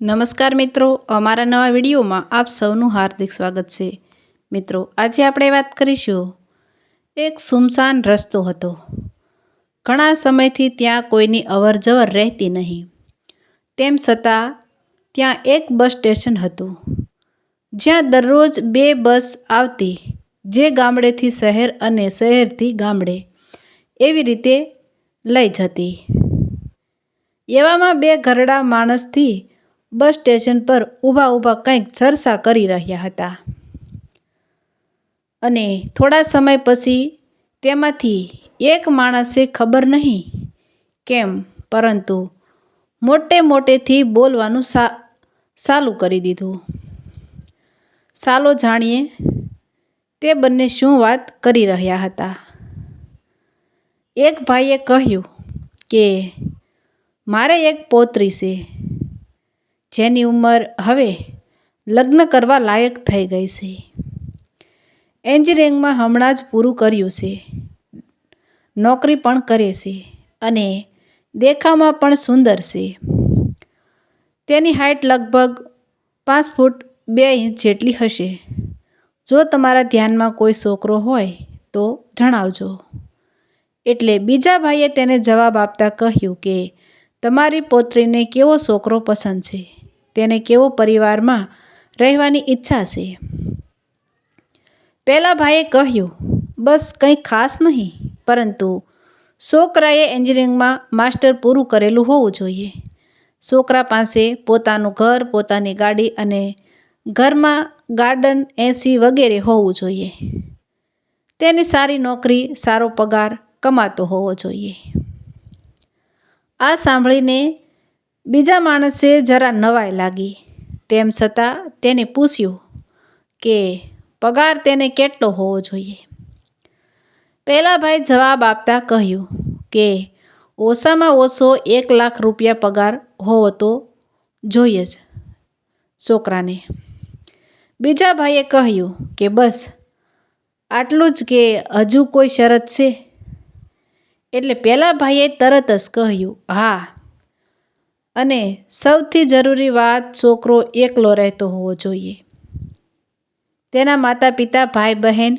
નમસ્કાર મિત્રો, અમારા નવા વિડીયોમાં આપ સૌનું હાર્દિક સ્વાગત છે. મિત્રો, આજે આપણે વાત કરીશું, એક સુમસાન રસ્તો હતો. ઘણા સમયથી ત્યાં કોઈની અવરજવર રહેતી નહીં. તેમ છતાં, ત્યાં એક બસ સ્ટેશન હતું. જ્યાં દરરોજ બે બસ આવતી, જે ગામડેથી શહેર અને શહેરથી ગામડે, એવી રીતે લઈ જતી. એવામાં બે ઘરડા માણસથી બસ સ્ટેશન પર ઊભા ઊભા કંઈક ચર્ચા કરી રહ્યા હતા. અને થોડા સમય પછી તેમાંથી એક માણસે ખબર નહીં કેમ, પરંતુ મોટે મોટેથી બોલવાનું સા ચાલુ કરી દીધું. ચાલો જાણીએ તે બંને શું વાત કરી રહ્યા હતા. એક ભાઈએ કહ્યું કે, મારે એક પોતરી છે. જેની ઉંમર હવે લગ્ન કરવા લાયક થઈ ગઈ છે. એન્જિનિયરિંગમાં હમણાં જ પૂરું કર્યું છે. નોકરી પણ કરે છે અને દેખાવમાં પણ સુંદર છે. તેની હાઇટ લગભગ પાંચ ફૂટ બે ઇંચ જેટલી હશે. જો તમારા ધ્યાનમાં કોઈ છોકરો હોય તો જણાવજો. એટલે બીજા ભાઈએ તેને જવાબ આપતા કહ્યું કે તમારી પૌત્રીને કેવો છોકરો પસંદ છે? તેને કેવો પરિવારમાં રહેવાની ઈચ્છા છે? પહેલા ભાઈએ કહ્યું, બસ કંઈ ખાસ નહીં, પરંતુ છોકરાએ એન્જિનિયરિંગમાં માસ્ટર પૂરું કરેલું હોવું જોઈએ. છોકરા પાસે પોતાનું ઘર, પોતાની ગાડી અને ઘરમાં ગાર્ડન, એસી વગેરે હોવું જોઈએ. તેની સારી નોકરી, સારો પગાર કમાતો હોવો જોઈએ. આ સાંભળીને બીજા માણસે જરા નવાઈ લાગી. તેમ છતાં તેને પૂછ્યું કે, પગાર તેને કેટલો હોવો જોઈએ? પહેલા ભાઈ જવાબ આપતા કહ્યું કે, ઓછામાં ઓછો એક લાખ રૂપિયા પગાર હોવો તો જોઈએ જ. છોકરાને બીજા ભાઈએ કહ્યું કે, બસ, આટલું જ કે હજુ કોઈ શરત છે? એટલે પહેલા ભાઈએ તરત જ કહ્યું, હા. અને સૌથી જરૂરી વાત, છોકરો એકલો રહેતો હોવો જોઈએ. તેના માતા પિતા ભાઈ બહેન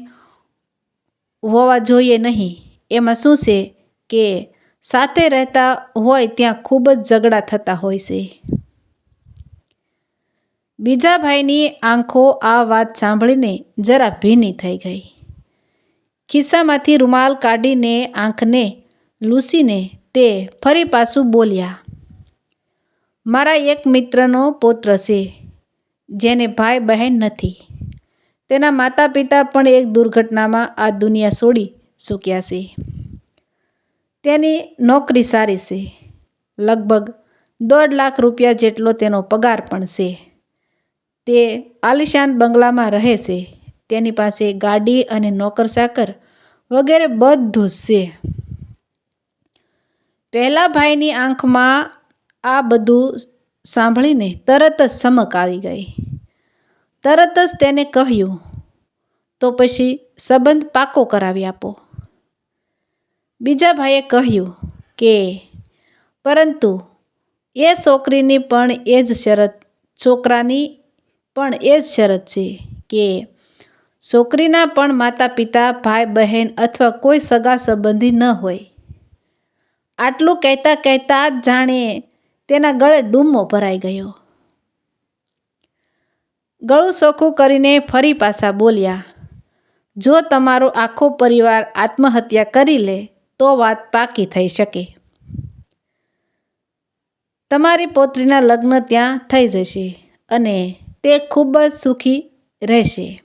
હોવા જોઈએ નહીં. એમાં શું છે કે સાથે રહેતા હોય ત્યાં ખૂબ જ ઝઘડા થતા હોય છે. બીજા ભાઈની આંખો આ વાત સાંભળીને જરા ભીની થઈ ગઈ. ખિસ્સામાંથી રૂમાલ કાઢીને આંખને લૂસીને તે ફરી પાછું બોલ્યા, મારા એક મિત્રનો પૌત્ર છે, જેને ભાઈ બહેન નથી. તેના માતા પિતા પણ એક દુર્ઘટનામાં આ દુનિયા છોડી ચૂક્યા છે. તેની નોકરી સારી છે. લગભગ દોઢ લાખ રૂપિયા જેટલો તેનો પગાર પણ છે. તે આલિશાન બંગલામાં રહે છે. તેની પાસે ગાડી અને નોકર ચાકર વગેરે બધું છે. પહેલા ભાઈની આંખમાં આ બધું સાંભળીને તરત જ સમક આવી ગઈ. તરત જ તેને કહ્યું, તો પછી સંબંધ પાકો કરાવી આપો. બીજા ભાઈએ કહ્યું, કે, પરંતુ એ છોકરીની પણ એ જ શરત, છોકરાની પણ એ જ શરત છે કે છોકરીના પણ માતા પિતા ભાઈ બહેન અથવા કોઈ સગા સંબંધી ન હોય. આટલું કહેતા કહેતા જ જાણે તેના ગળે ડૂમો ભરાઈ ગયો. ગળું સોખું કરીને ફરી પાછા બોલ્યા, જો તમારો આખો પરિવાર આત્મહત્યા કરી લે, તો વાત પાકી થઈ શકે. તમારી પોત્રીના લગ્ન ત્યાં થઈ જશે અને તે ખૂબ જ સુખી રહેશે.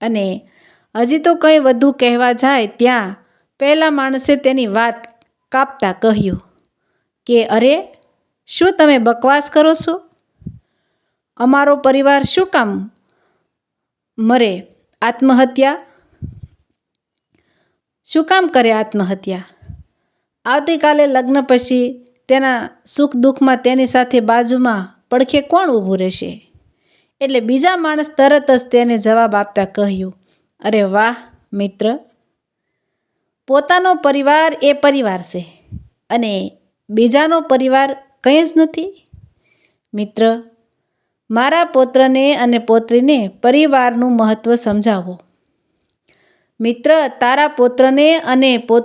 અને હજી તો કંઈ વધુ કહેવા જાય ત્યાં પહેલાં માણસે તેની વાત કાપતા કહ્યું, કે અરે, શું તમે બકવાસ કરો છો? અમારો પરિવાર શું કામ મરે આત્મહત્યા? શું કામ કરે આત્મહત્યા? આવતીકાલે લગ્ન પછી તેના સુખ દુઃખમાં તેની સાથે બાજુમાં પડખે કોણ ઊભું રહેશે? એટલે બીજા માણસ તરત જ તેને જવાબ આપતા કહ્યું, અરે વાહ, મિત્ર પોતાનો પરિવાર એ પરિવાર છે અને બીજાનો પરિવાર કંઈ જ નથી. મિત્ર, મારા પોત્રને અને પોત્રીને પરિવારનું મહત્ત્વ સમજાવો. મિત્ર, તારા પોત્રને અને પોત,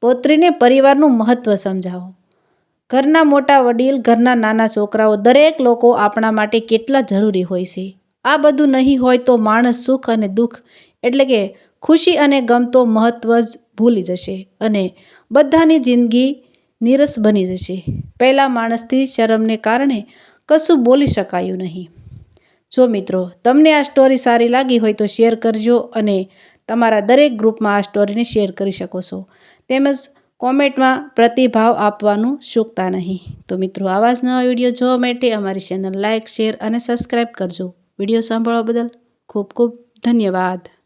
પોત્રીને પરિવારનું મહત્ત્વ સમજાવો. ઘરના મોટા વડીલ, ઘરના નાના છોકરાઓ દરેક લોકો આપણા માટે કેટલા જરૂરી હોય છે. આ બધું નહીં હોય તો માણસ સુખ અને દુઃખ, એટલે કે ખુશી અને ગમતો મહત્ત્વ જ ભૂલી જશે અને બધાની જિંદગી નીરસ બની જશે. પહેલાં માણસથી શરમને કારણે કશું બોલી શકાયું નહીં. જો મિત્રો, તમને આ સ્ટોરી સારી લાગી હોય તો શેર કરજો અને તમારા દરેક ગ્રુપમાં આ સ્ટોરીને શેર કરી શકો છો. તેમજ કોમેન્ટમાં પ્રતિભાવ આપવાનું ચૂકતા નહીં. તો મિત્રો, આવા જ નવા વીડિયો જોવા માટે અમારી ચેનલ લાઇક શેર અને સબસ્ક્રાઈબ કરજો. વીડિયો સાંભળવા બદલ ખૂબ ખૂબ ધન્યવાદ.